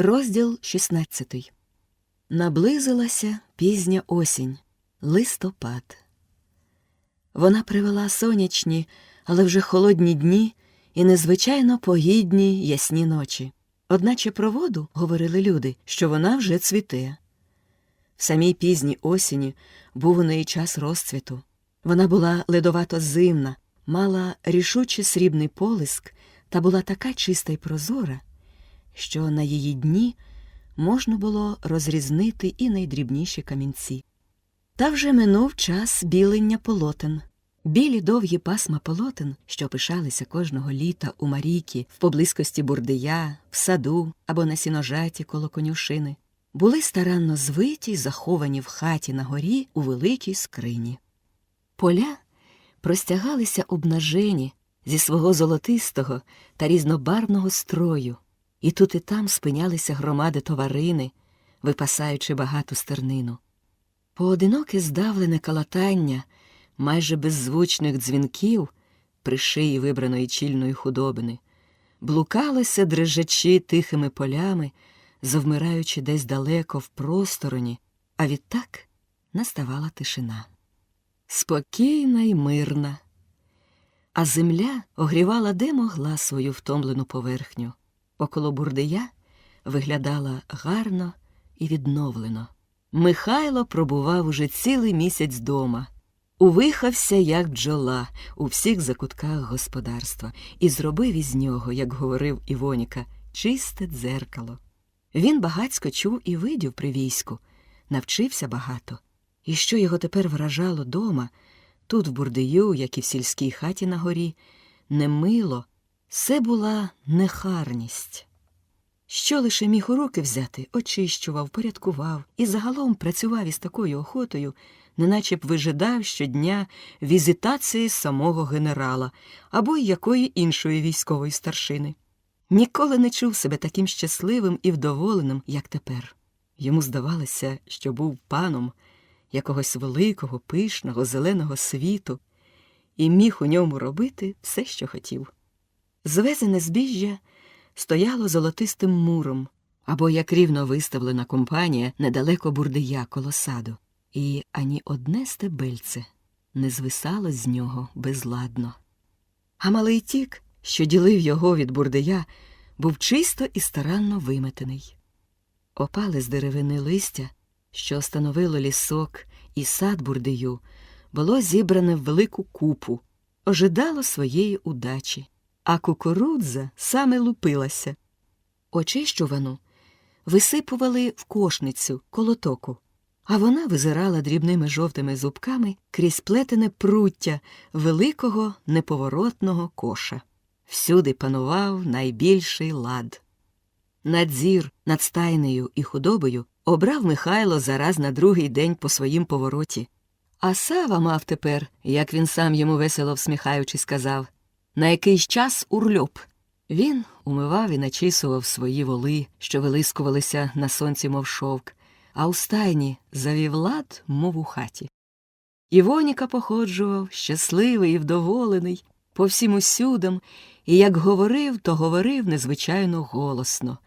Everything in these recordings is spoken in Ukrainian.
Розділ 16 Наблизилася пізня осінь, листопад. Вона привела сонячні, але вже холодні дні і незвичайно погідні ясні ночі. Одначе про воду говорили люди, що вона вже цвіте. В самій пізній осені був у неї час розцвіту. Вона була ледовато зимна, мала рішучий срібний полиск та була така чиста й прозора, що на її дні можна було розрізнити і найдрібніші камінці. Та вже минув час білення полотен. Білі довгі пасма полотен, що пишалися кожного літа у Марійки, в поблизькості бурдия, в саду або на сіножаті коло конюшини, були старанно звиті й заховані в хаті на горі у великій скрині. Поля простягалися обнажені зі свого золотистого та різнобарвного строю, і тут і там спинялися громади товарини, випасаючи багату стернину. Поодиноке здавлене калатання майже беззвучних дзвінків при шиї вибраної чільної худобини, блукалося дрижачі тихими полями, завмираючи десь далеко в простороні, а відтак наставала тишина. Спокійна й мирна, а земля огрівала де могла свою втомлену поверхню. Около бурдия виглядала гарно і відновлено. Михайло пробував уже цілий місяць дома. Увихався, як бджола, у всіх закутках господарства, і зробив із нього, як говорив Івоніка, чисте дзеркало. Він багацько чув і видів при війську, навчився багато. І що його тепер вражало дома, тут, в бурдию, як і в сільській хаті на горі, не все була нехарність. Що лише міг у руки взяти, очищував, порядкував і загалом працював із такою охотою, неначе б вижидав щодня візитації самого генерала або якої іншої військової старшини. Ніколи не чув себе таким щасливим і вдоволеним, як тепер. Йому здавалося, що був паном якогось великого, пишного, зеленого світу і міг у ньому робити все, що хотів. Звезене збіжжя стояло золотистим муром, або як рівно виставлена компанія недалеко бурдия коло саду, і ані одне стебельце не звисало з нього безладно. А малий тік, що ділив його від бурдия, був чисто і старанно виметений. Опали з деревини листя, що становило лісок і сад бурдию, було зібране в велику купу, ожидало своєї удачі а кукурудза саме лупилася. Очищувану висипували в кошницю колотоку, а вона визирала дрібними жовтими зубками крізь плетене пруття великого неповоротного коша. Всюди панував найбільший лад. Надзір над стайнею і худобою обрав Михайло зараз на другий день по своїм повороті. А Сава мав тепер, як він сам йому весело всміхаючись сказав, на якийсь час урльоп. Він умивав і начисував свої воли, що вилискувалися на сонці, мов шовк, а у стайні завів лад, мов у хаті. Івоніка походжував, щасливий і вдоволений, по всім усюдам, і як говорив, то говорив незвичайно голосно.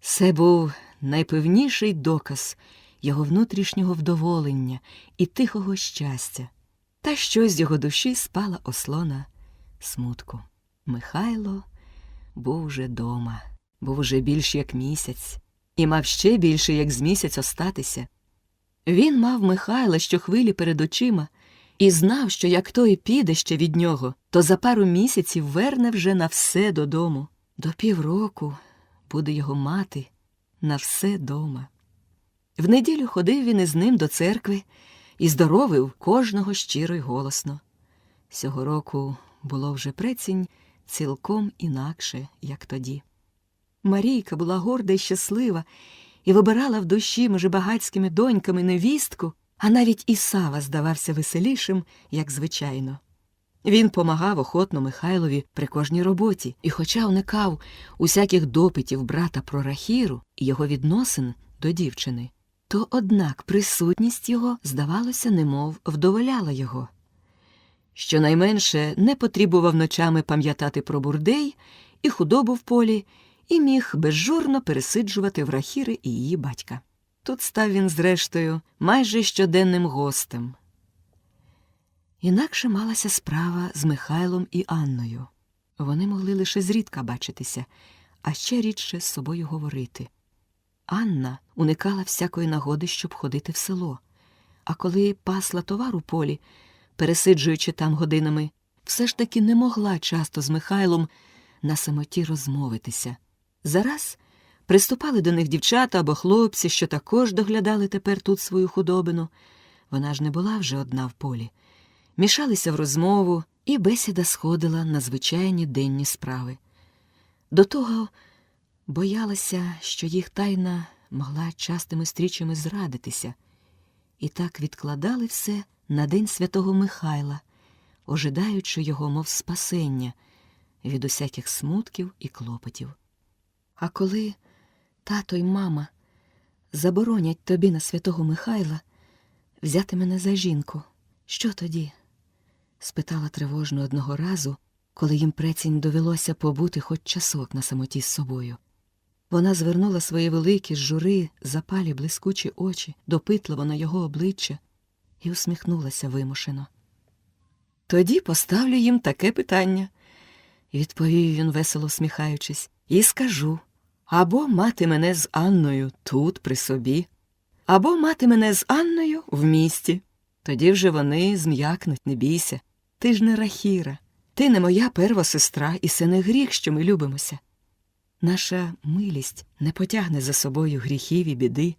Це був найпевніший доказ його внутрішнього вдоволення і тихого щастя, та щось з його душі спала ослона смутку. Михайло був уже дома, був уже більш як місяць, і мав ще більше, як з місяць остатися. Він мав Михайла щохвилі перед очима і знав, що як той піде ще від нього, то за пару місяців верне вже на все додому. До півроку буде його мати на все дома. В неділю ходив він із ним до церкви і здоровив кожного щиро й голосно. Сього року було вже прецінь цілком інакше, як тоді. Марійка була горда й щаслива і вибирала в душі між багатськими доньками невістку, а навіть і Сава здавався веселішим, як звичайно. Він помагав охотно Михайлові при кожній роботі і, хоча уникав усяких допитів брата про Рахіру і його відносин до дівчини, то однак присутність його, здавалося, немов вдоволяла його щонайменше не потрібував ночами пам'ятати про бурдей і худобу в полі, і міг безжурно пересиджувати в Рахіри і її батька. Тут став він, зрештою, майже щоденним гостем. Інакше малася справа з Михайлом і Анною. Вони могли лише зрідка бачитися, а ще рідше з собою говорити. Анна уникала всякої нагоди, щоб ходити в село, а коли пасла товар у полі, пересиджуючи там годинами, все ж таки не могла часто з Михайлом на самоті розмовитися. Зараз приступали до них дівчата або хлопці, що також доглядали тепер тут свою худобину. Вона ж не була вже одна в полі. Мішалися в розмову, і бесіда сходила на звичайні денні справи. До того боялася, що їх тайна могла частими стрічами зрадитися, і так відкладали все на день святого Михайла, ожидаючи його, мов спасення від усяких смутків і клопотів. А коли тато й мама заборонять тобі на святого Михайла взяти мене за жінку, що тоді? спитала тривожно одного разу, коли їм прецінь довелося побути хоч часок на самоті з собою. Вона звернула свої великі жури, запалі блискучі очі, допитливо на його обличчя і усміхнулася вимушено. Тоді поставлю їм таке питання, відповів він, весело всміхаючись, і скажу або мати мене з Анною тут, при собі, або мати мене з Анною в місті. Тоді вже вони зм'якнуть, не бійся. Ти ж не Рахіра, ти не моя перва сестра, і це не гріх, що ми любимося. Наша милість не потягне за собою гріхів і біди.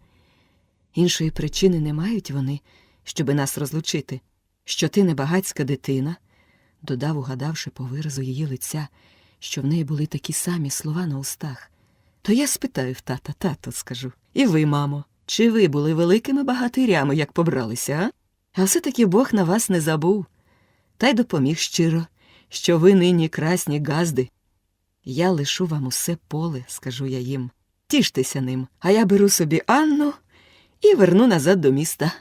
Іншої причини не мають вони, щоби нас розлучити, що ти не багацька дитина, додав, угадавши по виразу її лиця, що в неї були такі самі слова на устах. То я спитаю в тата, тато, скажу. І ви, мамо, чи ви були великими багатирями, як побралися, а? А все-таки Бог на вас не забув, та й допоміг щиро, що ви нині красні газди. Я лишу вам усе поле, скажу я їм. Тіштеся ним, а я беру собі Анну і верну назад до міста.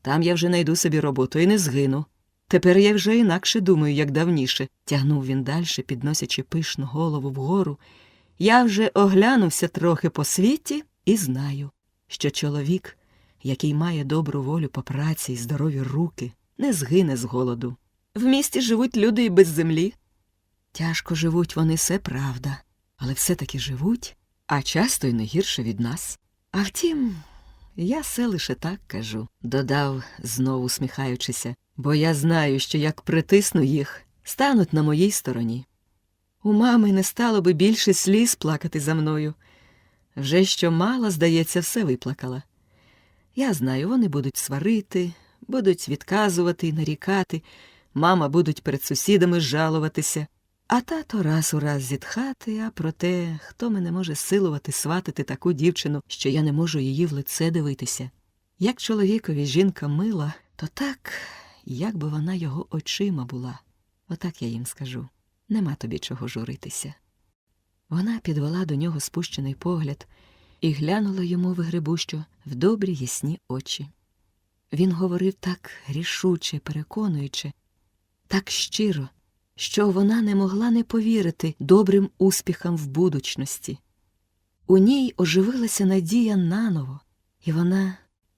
Там я вже найду собі роботу і не згину. Тепер я вже інакше думаю, як давніше, тягнув він дальше, підносячи пишну голову вгору. Я вже оглянувся трохи по світі і знаю, що чоловік, який має добру волю по праці і здорові руки, не згине з голоду. В місті живуть люди і без землі. Тяжко живуть вони, все правда, але все-таки живуть, а часто й не гірше від нас. А втім, я все лише так кажу, додав, знову сміхаючися, бо я знаю, що як притисну їх, стануть на моїй стороні. У мами не стало би більше сліз плакати за мною. Вже що мала, здається, все виплакала. Я знаю, вони будуть сварити, будуть відказувати і нарікати, мама будуть перед сусідами жалуватися, а тато раз у раз зітхати, а проте, хто мене може силувати сватати таку дівчину, що я не можу її в лице дивитися. Як чоловікові жінка мила, то так, як би вона його очима була. Отак я їм скажу. Нема тобі чого журитися. Вона підвела до нього спущений погляд і глянула йому вигребущо в добрі ясні очі. Він говорив так рішуче, переконуючи, так щиро, що вона не могла не повірити добрим успіхам в будучності. У ній оживилася надія наново, і вона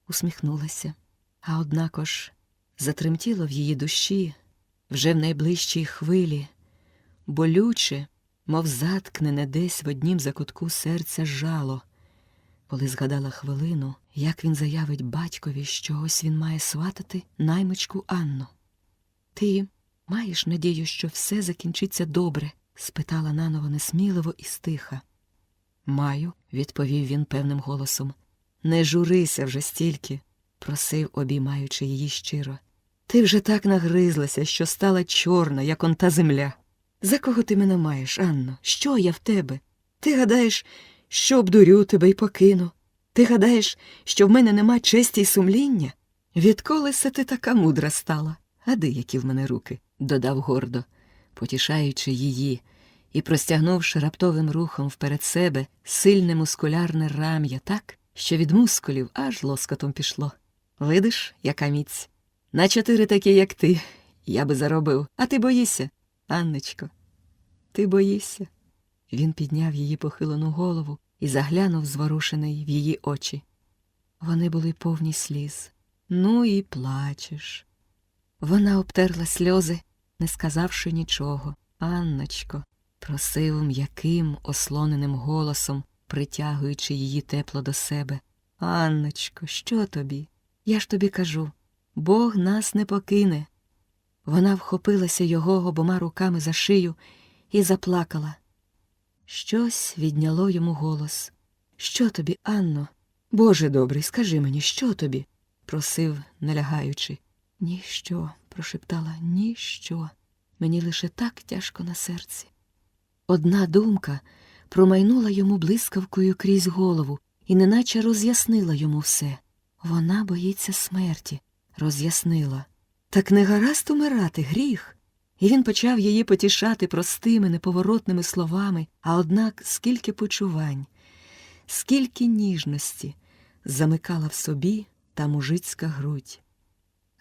усміхнулася, а однако ж затремтіло в її душі вже в найближчій хвилі, болюче, мов заткнене десь в однім закутку серця жало, коли згадала хвилину, як він заявить батькові, що ось він має сватати наймичку Анну. Ти маєш надію, що все закінчиться добре? спитала наново несміливо і стиха. Маю, відповів він певним голосом. Не журися вже стільки, просив, обіймаючи її щиро. Ти вже так нагризлася, що стала чорна, як он та земля. За кого ти мене маєш, Анно? Що я в тебе? Ти гадаєш, що обдурю тебе й покину? Ти гадаєш, що в мене нема честі й сумління? Відколи се ти така мудра стала? А де які в мене руки? Додав гордо, потішаючи її і простягнувши раптовим рухом вперед себе сильне мускулярне рам'я так, що від мускулів аж лоскотом пішло. Видиш, яка міць? На чотири такі, як ти, я би заробив, а ти боїшся, Анночко, ти боїшся. Він підняв її похилену голову і заглянув зворушений в її очі. Вони були повні сліз. Ну і плачеш. Вона обтерла сльози, не сказавши нічого. Анночко, просив м'яким, ослоненим голосом, притягуючи її тепло до себе. Анночко, що тобі? Я ж тобі кажу Бог нас не покине. Вона вхопилася його обома руками за шию і заплакала. Щось відняло йому голос. Що тобі, Анно? Боже добрий, скажи мені, що тобі? просив, не лягаючи. Ніщо, прошептала, ніщо. Мені лише так тяжко на серці. Одна думка промайнула йому блискавкою крізь голову і неначе роз'яснила йому все. Вона боїться смерті, роз'яснила. Так не гаразд умирати, гріх. І він почав її потішати простими, неповоротними словами, а однак скільки почувань, скільки ніжності замикала в собі та мужицька грудь.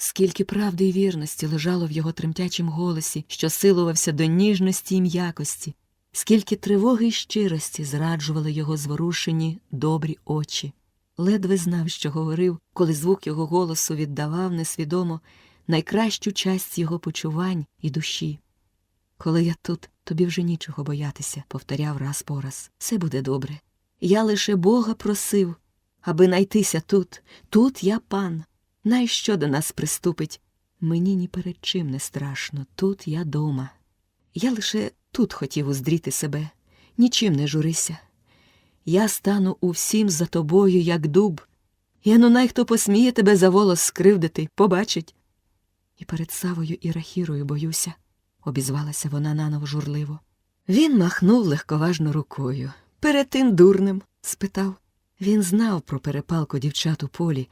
Скільки правди і вірності лежало в його тремтячім голосі, що силувався до ніжності і м'якості, скільки тривоги й щирості зраджували його зворушені добрі очі. Ледве знав, що говорив, коли звук його голосу віддавав несвідомо найкращу часть його почувань і душі. Коли я тут, тобі вже нічого боятися, повторяв раз по раз. Все буде добре. Я лише Бога просив, аби найтися тут. Тут я пан. Найщо до нас приступить? Мені ні перед чим не страшно, тут я дома. Я лише тут хотів уздріти себе, нічим не журися. Я стану у всім за тобою, як дуб. Я ну най хто посміє тебе за волос скривдити, побачить. І перед Савою і Рахірою боюся, обізвалася вона наново журливо. Він махнув легковажно рукою. Перед тим дурним? спитав. Він знав про перепалку дівчат у полі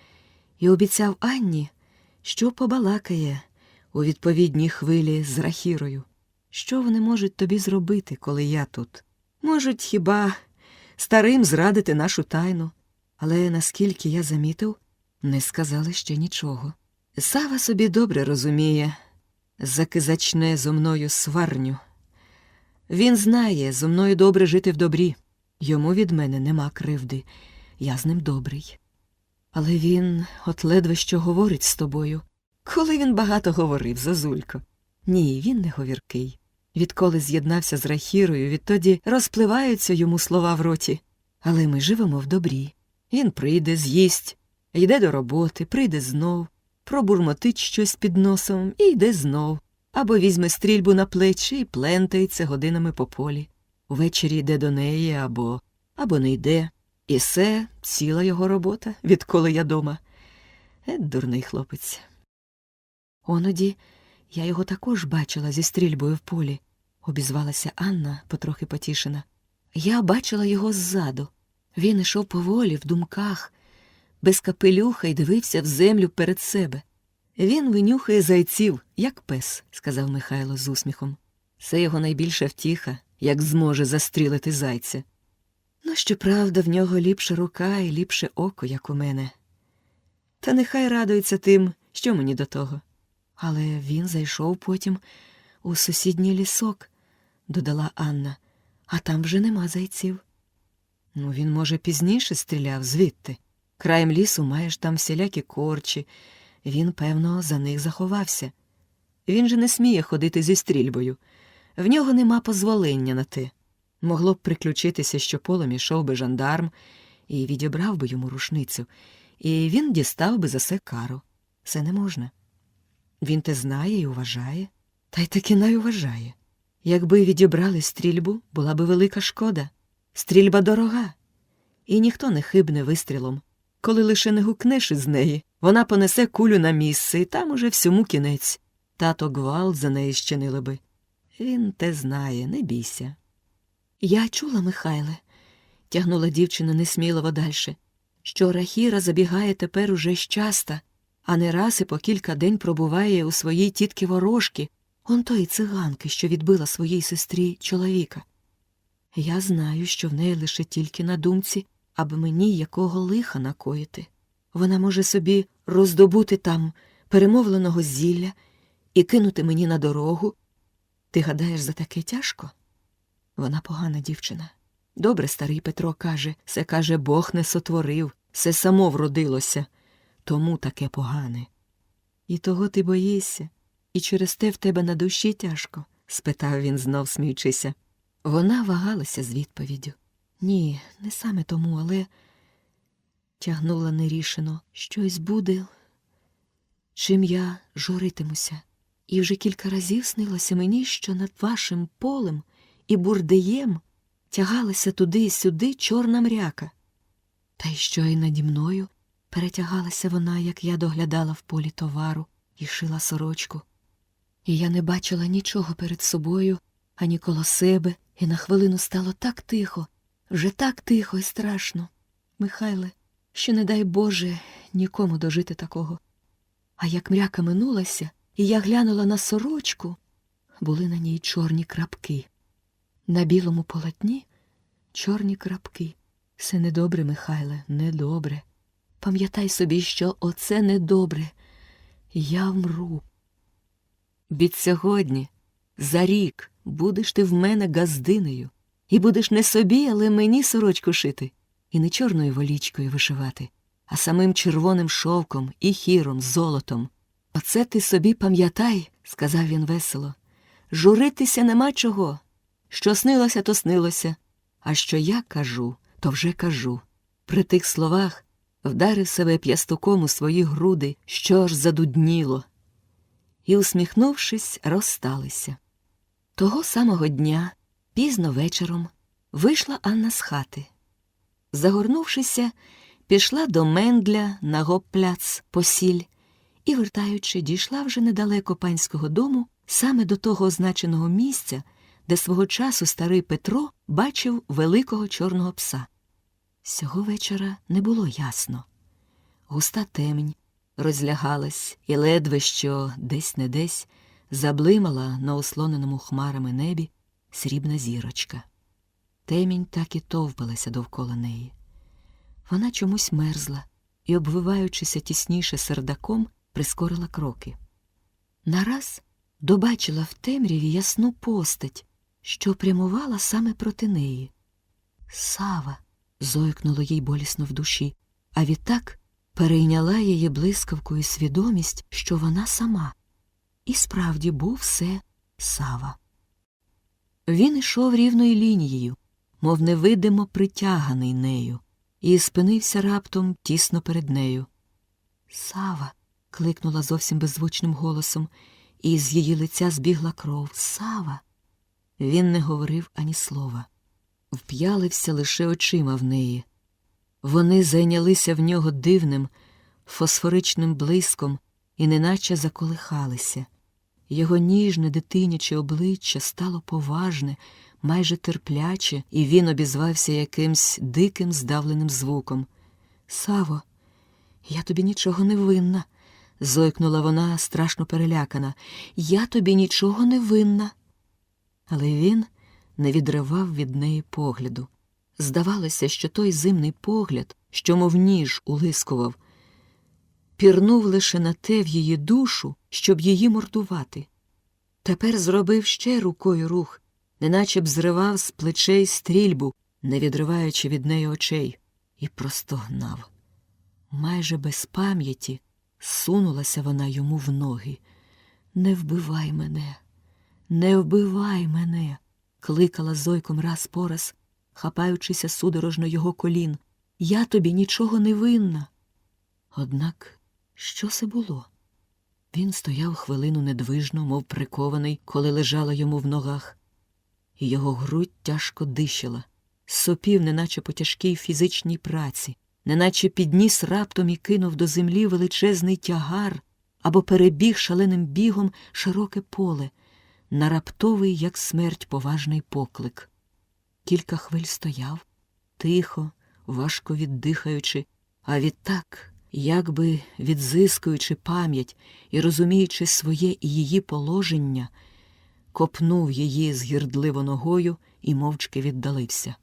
і обіцяв Анні, що побалакає у відповідній хвилі з Рахірою. Що вони можуть тобі зробити, коли я тут? Можуть хіба старим зрадити нашу тайну, але наскільки я замітив, не сказали ще нічого. Сава собі добре розуміє, заки зачне зо мною сварню. Він знає, зо мною добре жити в добрі. Йому від мене нема кривди, я з ним добрий. Але він от ледве що говорить з тобою. Коли він багато говорив, Зозулько. Ні, він не говіркий. Відколи з'єднався з Рахірою, відтоді розпливаються йому слова в роті. Але ми живемо в добрі. Він прийде, з'їсть, йде до роботи, прийде знов, пробурмотить щось під носом і йде знов, або візьме стрільбу на плечі і плентається годинами по полі. Увечері йде до неї або або не йде. І все ціла його робота, відколи я дома. Е, дурний хлопець. Оноді я його також бачила зі стрільбою в полі, обізвалася Анна, потрохи потішена. Я бачила його ззаду. Він ішов поволі, в думках, без капелюха й дивився в землю перед себе. Він винюхає зайців, як пес, сказав Михайло з усміхом. Це його найбільша втіха, як зможе застрілити зайця. Ну, щоправда, в нього ліпша рука і ліпше око, як у мене. Та нехай радується тим, що мені до того. Але він зайшов потім у сусідній лісок, додала Анна, а там вже нема зайців. Ну, він, може, пізніше стріляв звідти. Краєм лісу маєш там всілякі корчі. Він, певно, за них заховався. Він же не сміє ходити зі стрільбою. В нього нема позволення на те. Могло б приключитися, що полем ішов би жандарм і відібрав би йому рушницю, і він дістав би за це кару. Це не можна. Він те знає і уважає, та й таки найуважає. Якби відібрали стрільбу, була би велика шкода. Стрільба дорога, і ніхто не хибне вистрілом. Коли лише не гукнеш із неї, вона понесе кулю на місце, і там уже всьому кінець. Тато гвалт за неї щинили би. Він те знає, не бійся. Я чула, Михайле, тягнула дівчина несміливо дальше, що Рахіра забігає тепер уже щаста, а не раз і по кілька день пробуває у своїй тітки ворожки, он тої циганки, що відбила своїй сестрі чоловіка. Я знаю, що в неї лише тільки на думці, аби мені якого лиха накоїти. Вона може собі роздобути там перемовленого зілля і кинути мені на дорогу. Ти гадаєш, за таке тяжко? Вона погана дівчина. Добре, старий Петро каже, це каже, Бог не сотворив, все само вродилося, тому таке погане. І того ти боїшся, і через те в тебе на душі тяжко? спитав він, знов сміючися. Вона вагалася з відповіддю. Ні, не саме тому, але тягнула нерішено. Щось буде, чим я журитимуся. І вже кілька разів снилося мені, що над вашим полем і бурдеєм тягалася туди й сюди чорна мряка. Та й що й наді мною перетягалася вона, як я доглядала в полі товару і шила сорочку. І я не бачила нічого перед собою, ані коло себе, і на хвилину стало так тихо, вже так тихо і страшно. Михайле, що не дай Боже нікому дожити такого. А як мряка минулася, і я глянула на сорочку, були на ній чорні крапки. На білому полотні чорні крапки. Все недобре, Михайле, недобре. Пам'ятай собі, що оце недобре. Я вмру. Від сьогодні, за рік, будеш ти в мене газдинею, і будеш не собі, але мені сорочку шити, і не чорною волічкою вишивати, а самим червоним шовком і хіром, золотом. Оце ти собі пам'ятай, сказав він весело. Журитися нема чого. Що снилося, то снилося, а що я кажу, то вже кажу. При тих словах вдарив себе п'ястуком у свої груди, що аж задудніло. І, усміхнувшись, розсталися. Того самого дня, пізно вечором, вийшла Анна з хати. Загорнувшися, пішла до Мендля на гоппляц посіль і, вертаючи, дійшла вже недалеко панського дому, саме до того означеного місця, де свого часу старий Петро бачив великого чорного пса. Сього вечора не було ясно. Густа темінь розлягалась, і ледве що десь не десь заблимала на ослоненому хмарами небі срібна зірочка. Темінь так і товпилася довкола неї. Вона чомусь мерзла і, обвиваючися тісніше сердаком, прискорила кроки. Нараз добачила в темряві ясну постать, що прямувала саме проти неї. Сава. зойкнуло їй болісно в душі, а відтак перейняла її блискавкою свідомість, що вона сама. І справді був все Сава. Він ішов рівною лінією, мов невидимо притяганий нею, і спинився раптом тісно перед нею. Сава. кликнула зовсім беззвучним голосом, і з її лиця збігла кров. Сава. Він не говорив ані слова, вп'ялився лише очима в неї. Вони зайнялися в нього дивним, фосфоричним блиском і неначе заколихалися. Його ніжне дитиняче обличчя стало поважне, майже терпляче, і він обізвався якимсь диким здавленим звуком. Саво, я тобі нічого не винна, зойкнула вона, страшно перелякана. Я тобі нічого не винна. Але він не відривав від неї погляду. Здавалося, що той зимний погляд, що, мов ніж, улискував, пірнув лише на те в її душу, щоб її мордувати. Тепер зробив ще рукою рух, неначе б зривав з плечей стрільбу, не відриваючи від неї очей, і простогнав. Майже без пам'яті сунулася вона йому в ноги. Не вбивай мене, не вбивай мене, кликала зойком раз по раз, хапаючися судорожно його колін. Я тобі нічого не винна. Однак що це було? Він стояв хвилину недвижно, мов прикований, коли лежала йому в ногах, і його грудь тяжко дишала, сопів, неначе по тяжкій фізичній праці, неначе підніс раптом і кинув до землі величезний тягар або перебіг шаленим бігом широке поле, на раптовий, як смерть, поважний поклик. Кілька хвиль стояв, тихо, важко віддихаючи, а відтак якби відзискуючи пам'ять і розуміючи своє і її положення, копнув її згірдливо ногою і мовчки віддалився.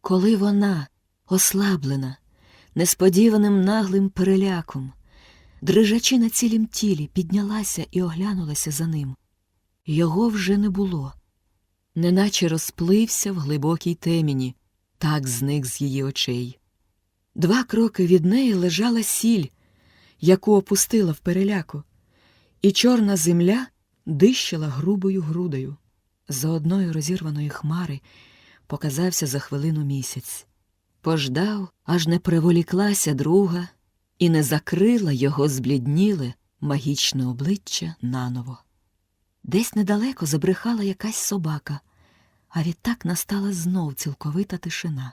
Коли вона, ослаблена, несподіваним наглим переляком, дрижачи на цілім тілі, піднялася і оглянулася за ним, його вже не було. неначе розплився в глибокій теміні, так зник з її очей. Два кроки від неї лежала сіль, яку опустила в переляку, і чорна земля дищила грубою грудою. За одною розірваної хмари показався за хвилину місяць. Пождав, аж не приволіклася друга, і не закрила його зблідніле магічне обличчя наново. Десь недалеко забрехала якась собака, а відтак настала знов цілковита тишина.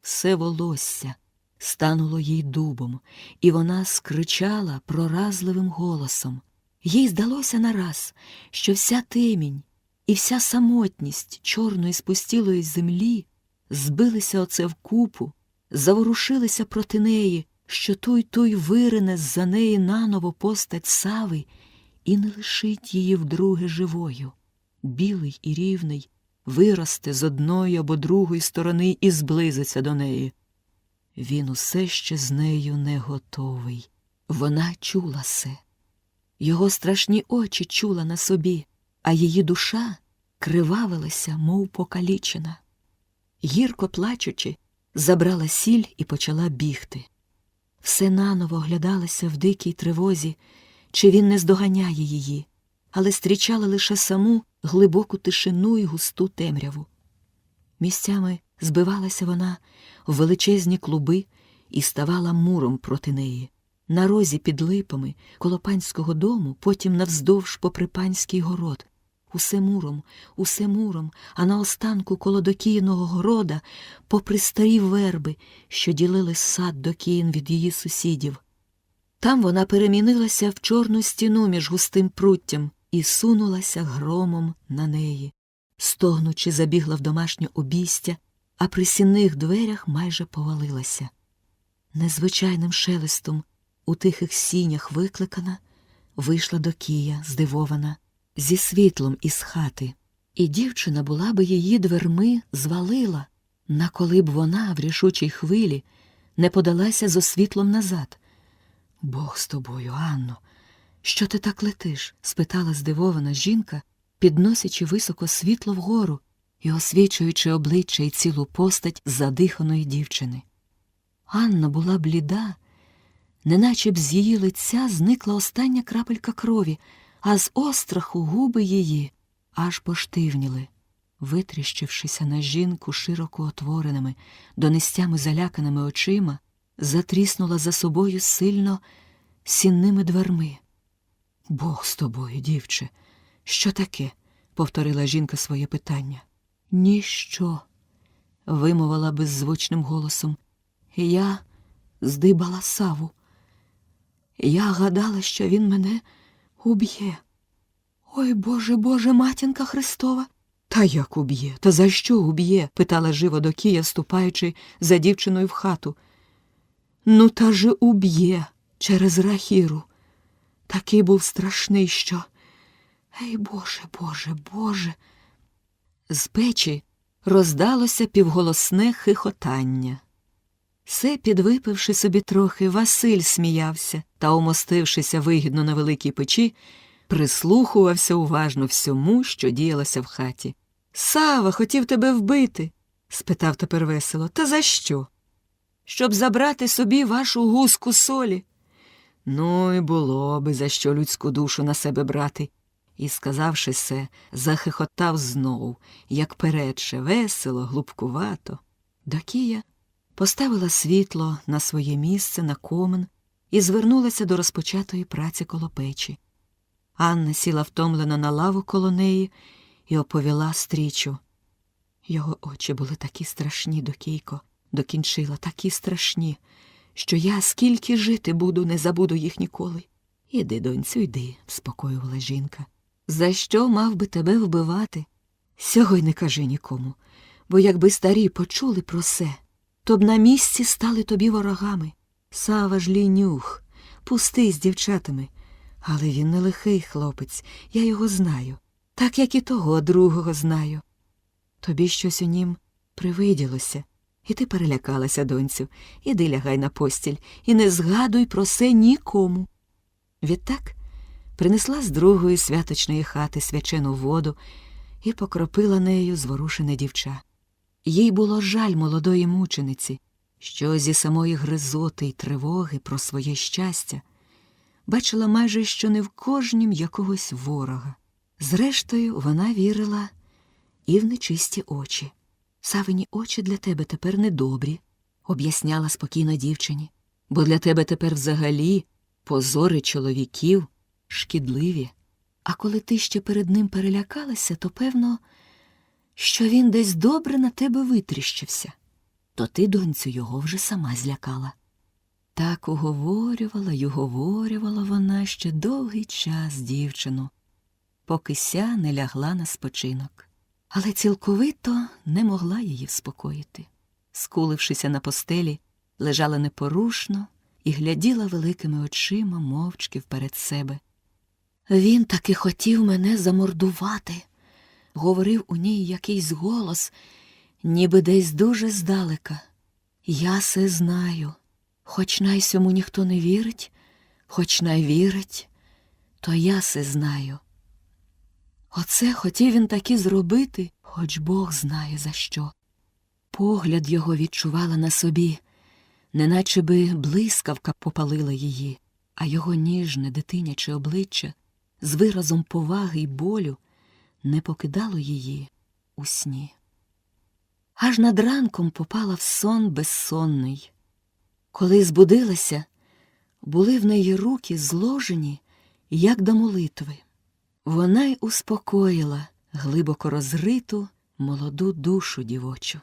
Все волосся стануло їй дубом, і вона скричала проразливим голосом. Їй здалося нараз, що вся темінь і вся самотність чорної спустілої землі збилися оце вкупу, заворушилися проти неї, що той той вирине з-за неї наново постать сави і не лишить її вдруге живою. Білий і рівний виросте з одної або другої сторони і зблизиться до неї. Він усе ще з нею не готовий. Вона чула се. Його страшні очі чула на собі, а її душа кривавилася, мов покалічена. Гірко плачучи, забрала сіль і почала бігти. Все наново оглядалася в дикій тривозі, чи він не здоганяє її, але стрічала лише саму глибоку тишину і густу темряву. Місцями збивалася вона в величезні клуби і ставала муром проти неї. На розі під липами коло панського дому, потім навздовж попри панський город. Усе муром, усе муром, а наостанку коло докійного города, попри старі верби, що ділили сад докіїн від її сусідів. Там вона перемінилася в чорну стіну між густим пруттям і сунулася громом на неї. Стогнучи, забігла в домашнє обійстя, а при сінних дверях майже повалилася. Незвичайним шелестом у тихих сінях викликана, вийшла до Кія, здивована, зі світлом із хати, і дівчина була би її дверми звалила, на коли б вона в рішучій хвилі не подалася зо світлом назад. Бог з тобою, Анно, що ти так летиш? спитала здивована жінка, підносячи високо світло вгору і освічуючи обличчя і цілу постать задиханої дівчини. Анна була бліда, неначе б з її лиця зникла остання крапелька крові, а з остраху губи її аж поштивніли. Витріщившися на жінку широко отвореними, донестями заляканими очима, затріснула за собою сильно сінними дверми. Бог з тобою, дівче, що таке? повторила жінка своє питання. Ніщо, вимовила беззвучним голосом. Я здибала саву. Я гадала, що він мене уб'є. Ой Боже, Боже, матінка Христова. Та як уб'є? Та за що уб'є? питала живо до Кія, ступаючи за дівчиною в хату. Ну, та же уб'є через рахіру. Такий був страшний, що. Ей Боже, Боже, Боже. З печі роздалося півголосне хихотання. Все, підвипивши собі трохи, Василь сміявся та, умостившися вигідно на великій печі, прислухувався уважно всьому, що діялося в хаті. Сава хотів тебе вбити? спитав тепер весело. Та за що? Щоб забрати собі вашу гуску солі. Ну, і було би за що людську душу на себе брати. І, сказавши се, захихотав знов, як передше, весело, глупкувато. Докія поставила світло на своє місце на комен і звернулася до розпочатої праці коло печі. Анна сіла втомлена на лаву коло неї і оповіла стрічу. Його очі були такі страшні, докійко, докінчила, такі страшні, що я скільки жити буду, не забуду їх ніколи. Іди, доньцю, йди, спокоювала жінка. За що мав би тебе вбивати? Сього й не кажи нікому, бо якби старі почули про се, то б на місці стали тобі ворогами. Сава ж лінюх, пустий з дівчатами. Але він не лихий хлопець, я його знаю, так як і того другого знаю. Тобі щось у нім привиділося, і ти перелякалася, донцю, іди лягай на постіль і не згадуй про це нікому. Відтак принесла з другої святочної хати свячену воду і покропила нею зворушене дівча. Їй було жаль молодої мучениці, що зі самої гризоти й тривоги про своє щастя бачила майже що не в кожнім якогось ворога. Зрештою, вона вірила і в нечисті очі. Савині очі для тебе тепер недобрі, об'ясняла спокійно дівчині, бо для тебе тепер взагалі позори чоловіків шкідливі. А коли ти ще перед ним перелякалася, то певно, що він десь добре на тебе витріщився, то ти, доньцю, його вже сама злякала. Так уговорювала й уговорювала вона ще довгий час дівчину, поки ся не лягла на спочинок. Але цілковито не могла її вспокоїти. Скулившися на постелі, лежала непорушно і гляділа великими очима мовчки вперед себе. Він таки хотів мене замордувати, говорив у ній якийсь голос, ніби десь дуже здалека. Я се знаю, хоч най сьому ніхто не вірить, хоч най вірить, то я се знаю. Оце хотів він таки зробити, хоч Бог знає за що. Погляд його відчувала на собі, неначе би блискавка попалила її, а його ніжне дитиняче обличчя з виразом поваги й болю не покидало її у сні. Аж над ранком попала в сон безсонний. Коли збудилася, були в неї руки зложені, як до молитви. Вона й успокоїла глибоко розриту молоду душу дівочу.